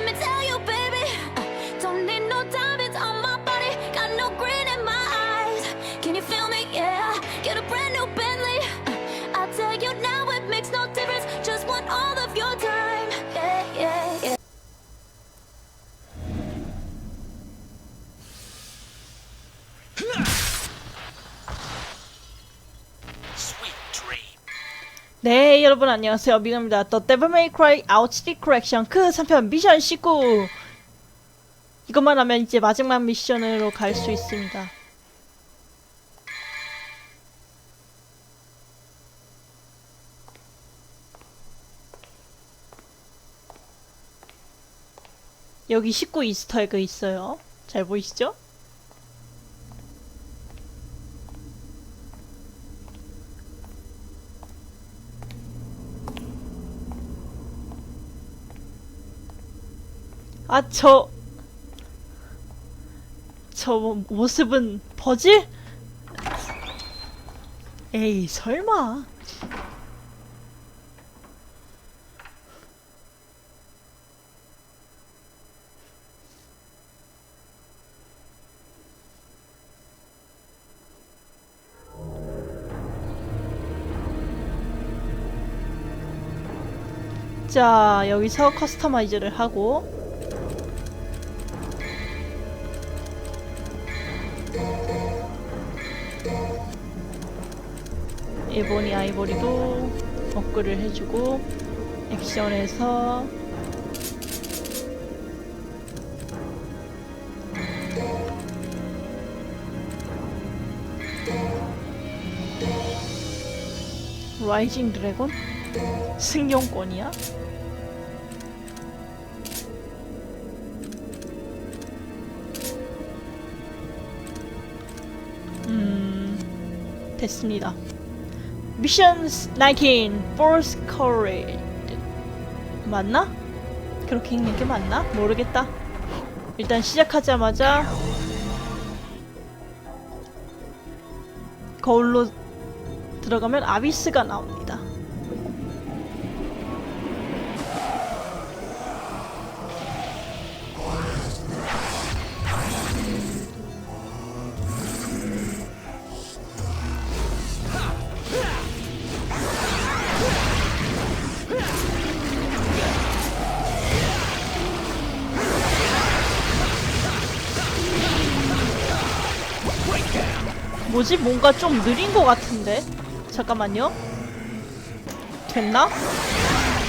limits 네 여러분 안녕하세요. 미나입니다. The Devil May Cry Outcity Collection 그 3편 미션 19 이것만 하면 이제 마지막 미션으로 갈 수 있습니다. 여기 19 이스터에그 있어요. 잘 보이시죠? 아, 저, 저 모습은 버질? 에이, 설마. 자, 여기서 커스터마이즈를 하고 일본이 아이보리도 업글을 해주고 액션에서 라이징 드래곤? 승용권이야? 음... 됐습니다. 미션 19 Force Courage 맞나? 그렇게 읽는 게 맞나? 모르겠다. 일단 시작하자마자 거울로 들어가면 아비스가 나옵니다. 뭐지? 뭔가 좀 느린 것 같은데? 잠깐만요. 됐나?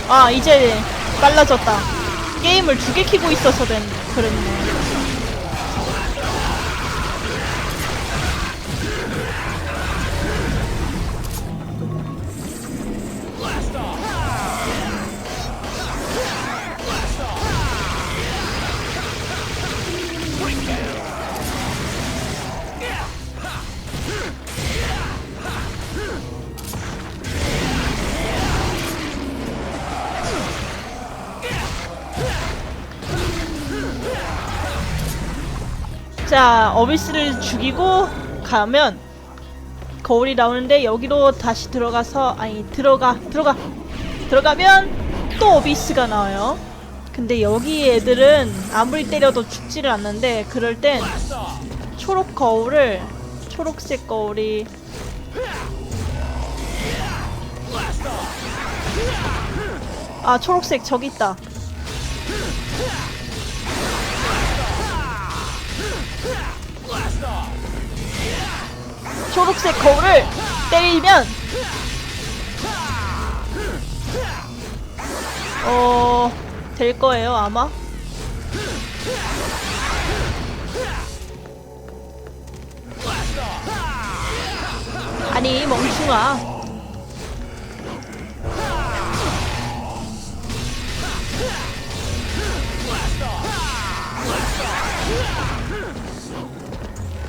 아, 이제 빨라졌다. 게임을 두 개 키고 있어서 된, 그랬네. 자, 어비스를 죽이고 가면 거울이 나오는데 여기로 다시 들어가서 아니 들어가 들어가 들어가면 또 어비스가 나와요. 근데 여기 애들은 아무리 때려도 죽지를 않는데 그럴 땐 초록 거울을 초록색 거울이 아 초록색 저기 있다. 초록색 거울을 때리면 어... 될 거예요 아마. 아니 멍충아.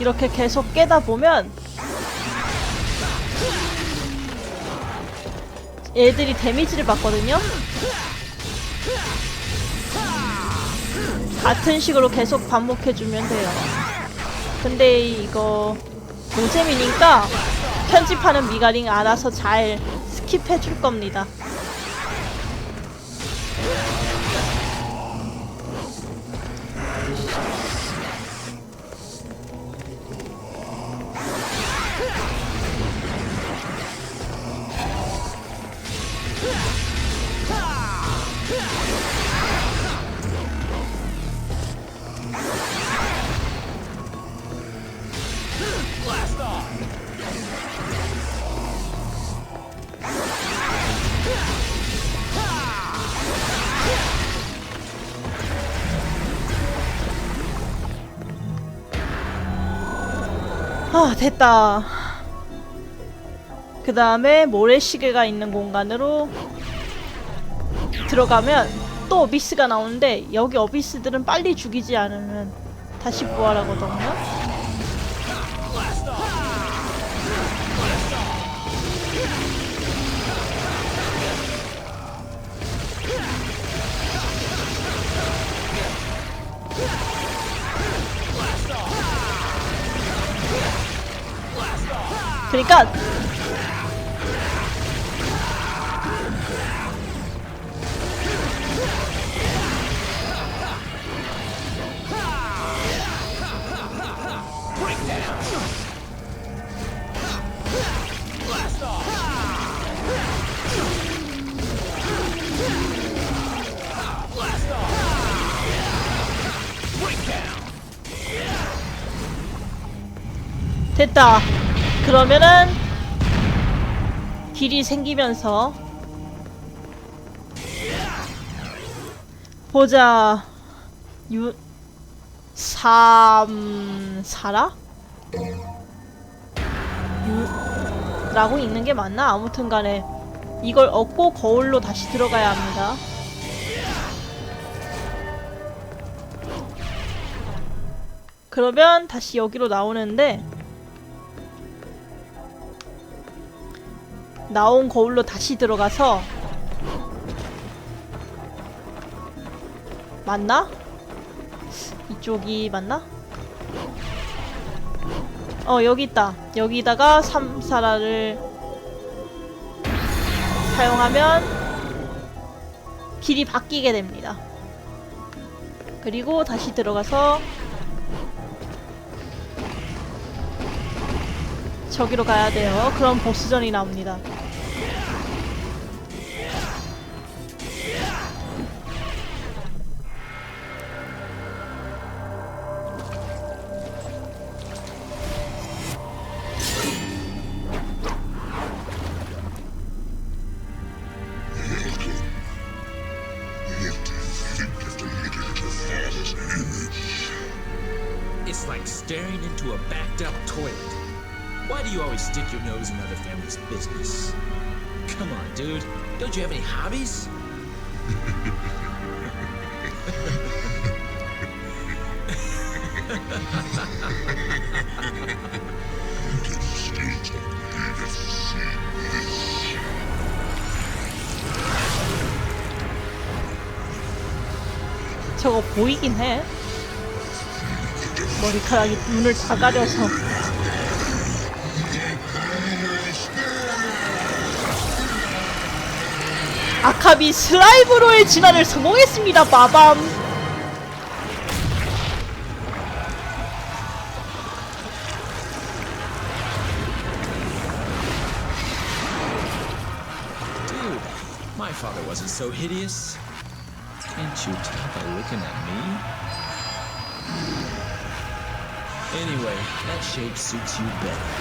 이렇게 계속 깨다 보면 얘들이 데미지를 받거든요. 같은 식으로 계속 반복해주면 돼요. 근데 이거 노잼이니까 편집하는 미가링 알아서 잘 스킵해줄 겁니다. 아, 됐다. 그 다음에 모래시계가 있는 공간으로 들어가면 또 어비스가 나오는데 여기 어비스들은 빨리 죽이지 않으면 다시 부활하거든요. 그러니까 됐다. 그러면은 길이 생기면서 보자. 유 삼 사라? 유 라고 있는 게 맞나? 아무튼 간에 이걸 얻고 거울로 다시 들어가야 합니다. 그러면 다시 여기로 나오는데 나온 거울로 다시 들어가서 맞나? 이쪽이 맞나? 어 여기 있다 여기다가 삼사라를 사용하면 길이 바뀌게 됩니다 그리고 다시 들어가서 저기로 가야 돼요 그럼 보스전이 나옵니다 families' business? Come on, dude. Don't you have any hobbies? 저거 보이긴 해. 머리카락이 눈을 다 가려서. 아카비 슬라이브로의 진화를 성공했습니다, 마밤. Father wasn't so hideous. Can't you tell by looking at me? Anyway, that shape suits you better.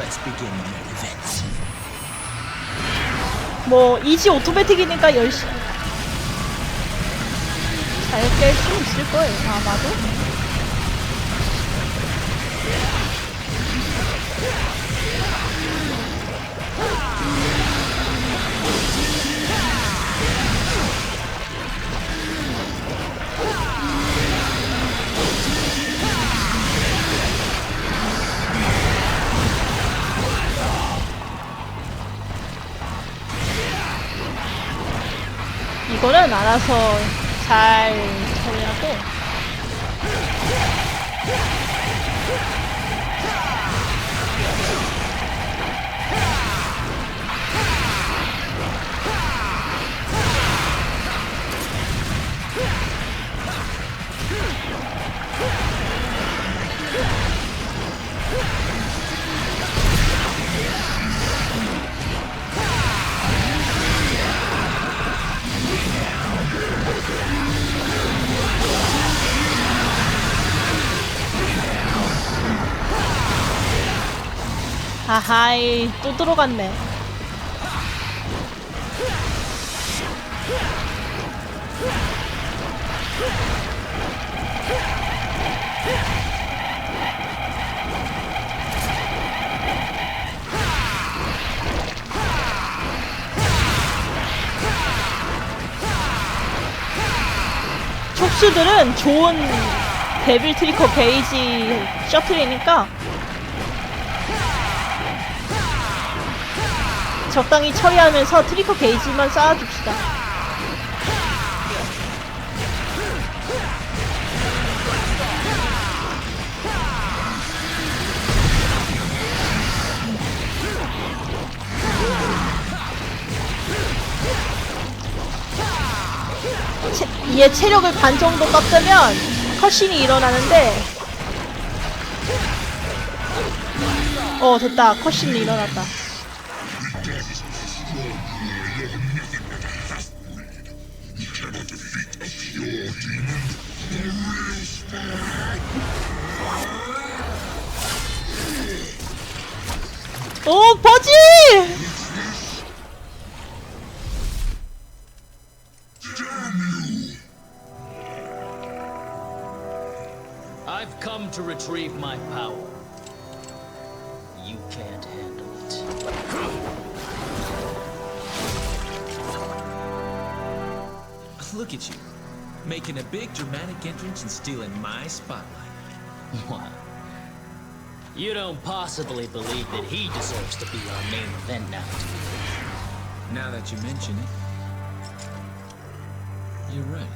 Let's begin the main event. 뭐 이지 오토매틱이니까 열심히 잘 깰 수 있을 거예요, 아마도. 이거는 알아서 잘 처리하고 아하이 또 들어갔네. 촉수들은 좋은 데빌 트리커 베이지 셔틀이니까 적당히 처리하면서 트리커 게이지만 쌓아줍시다. 체, 얘 체력을 반 정도 깎으면 컷신이 일어나는데 어 됐다 컷신이 일어났다 오 버지 I've come to retrieve my power. You can't handle it. Look at you, making a big dramatic entrance and stealing my spotlight. What? You don't possibly believe that he deserves to be our main event now. Now that you mention it, you're right.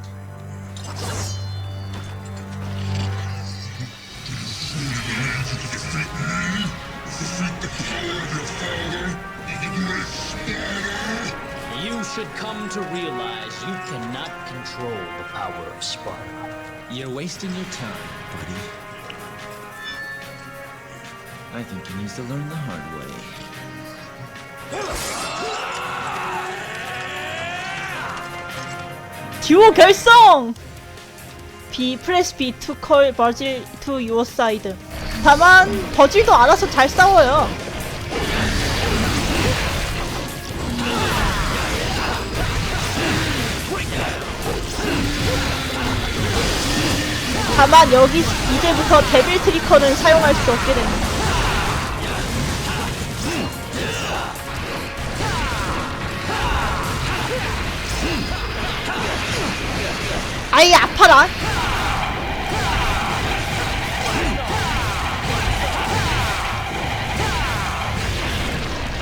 You should come to realize you cannot control the power of Sparta. You're wasting your time, buddy. I think he needs to learn the hard way. 듀오 결성! B 프레스 B call 버질 to your side. 다만 버질도 알아서 잘 싸워요. 다만 여기 이제부터 데빌 트리커는 사용할 수 없게 됩니다. 아이 아파라.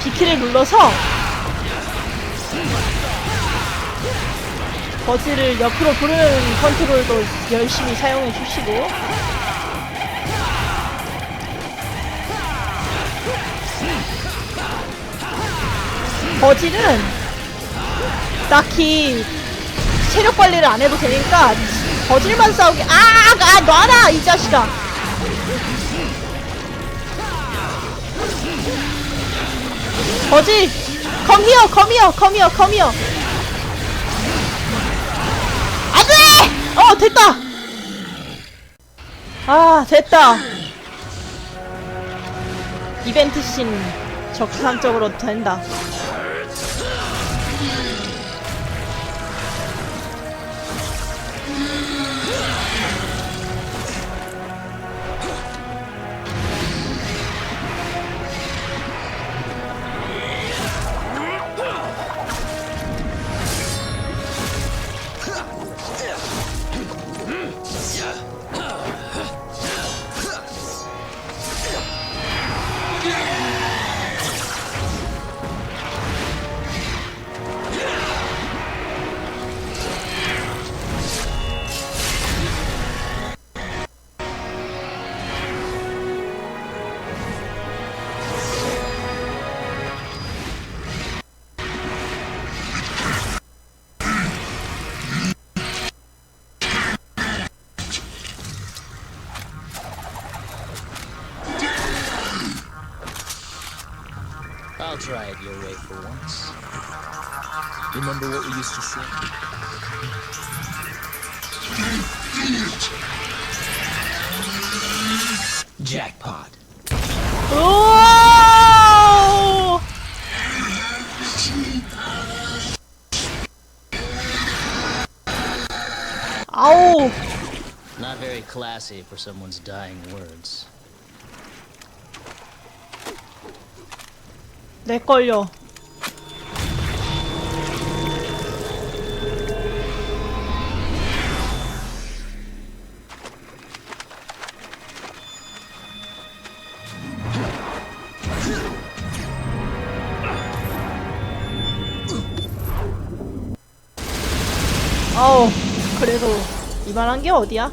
비키를 눌러서 버즈를 옆으로 부르는 컨트롤도 열심히 사용해 주시고 버즈는 딱히 체력 관리를 안 해도 되니까 버질만 싸우게 아, 아 놔라 이 자식아. 버질 컴히어 컴히어 컴히어 컴히어 안돼! 어 됐다. 아 됐다. 이벤트 씬 적상적으로 된다 try it your way for once. Remember what we used to say? Jackpot. Oh! Not very classy for someone's dying words. 내 걸려. 아우 그래도 이만한 게 어디야?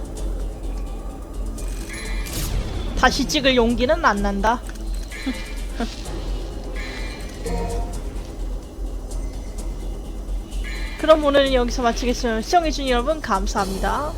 다시 찍을 용기는 안 난다. 그럼 오늘은 여기서 마치겠습니다. 시청해주신 여러분 감사합니다.